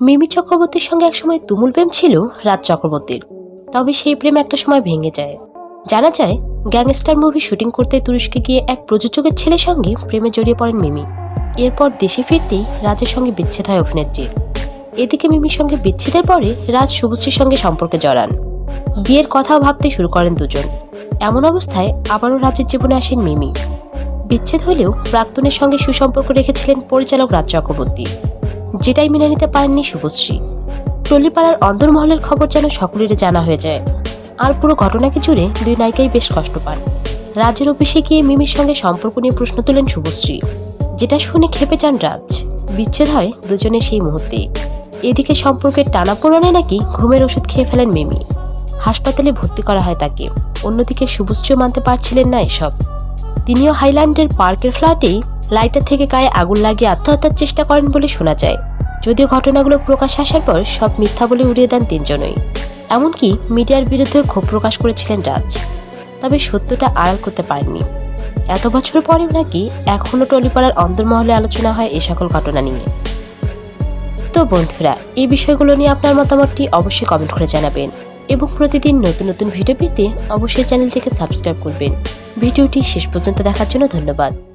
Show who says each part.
Speaker 1: মিমি চক্রবর্তীর সঙ্গে একসময় তুমুল প্রেম ছিল রাজ চক্রবর্তীর। তবে সেই প্রেম একটা সময় ভেঙে যায়। জানা যায়, গ্যাংস্টার মুভি শুটিং করতে তুরস্কে গিয়ে এক প্রযোজকের ছেলের সঙ্গে প্রেমে জড়িয়ে পড়েন মিমি। এরপর দেশে ফিরতেই রাজের সঙ্গে বিচ্ছেদ হয় অভিনেত্রীর। এদিকে মিমির সঙ্গে বিচ্ছেদের পরে রাজ শুভশ্রীর সঙ্গে সম্পর্কে জড়ান। বিয়ের কথা ভাবতে শুরু করেন দুজন। এমন অবস্থায় আবারও রাজের জীবনে আসেন মিমি। বিচ্ছেদ হলেও প্রাক্তনের সঙ্গে সুসম্পর্ক রেখেছিলেন পরিচালক রাজ চক্রবর্তী। যেটাই মেনে নিতে পারেননি শুভশ্রী। টলিপাড়ার অন্দরমহলের খবর যেন সকলেরই জানা হয়ে যায়। আর পুরো ঘটনাকে জুড়ে দুই নায়িকাই বেশ কষ্ট পান। রাজের অফিসে গিয়ে মিমির সঙ্গে সম্পর্ক নিয়ে প্রশ্ন তোলেন শুভশ্রী। যেটা শুনে খেপে যান রাজ। বিচ্ছেদ হয় দুজনের সেই মুহূর্তে। এদিকে সম্পর্কের টানাপোড়নে নাকি ঘুমের ওষুধ খেয়ে ফেলেন মিমি। হাসপাতালে ভর্তি করা হয় তাকে। অন্যদিকে শুভশ্রীও মানতে পারছিলেন না এসব। তিনিও হাইল্যান্ডের পার্কের ফ্ল্যাটেই লাইটার থেকে গায়ে আগুন লাগিয়ে আত্মহত্যার চেষ্টা করেন বলে শোনা যায়। যদিও ঘটনাগুলো প্রকাশ আসার পর সব মিথ্যা বলে উড়িয়ে দেন তিনজনই। এমনকি মিডিয়ার বিরুদ্ধে ক্ষোভ প্রকাশ করেছিলেন রাজ। তবে সত্যটা আড়াল করতে পারেননি। এত বছর পরেও নাকি এখনও টলিপাড়ার অন্তর্মহলে আলোচনা হয় এই সকল ঘটনা নিয়ে। তো বন্ধুরা, এই বিষয়গুলো নিয়ে আপনার মতামতটি অবশ্যই কমেন্ট করে জানাবেন। এবং প্রতিদিন নতুন নতুন ভিডিও পেতে অবশ্যই চ্যানেলটিকে সাবস্ক্রাইব করবেন। ভিডিওটি শেষ পর্যন্ত দেখার জন্য ধন্যবাদ।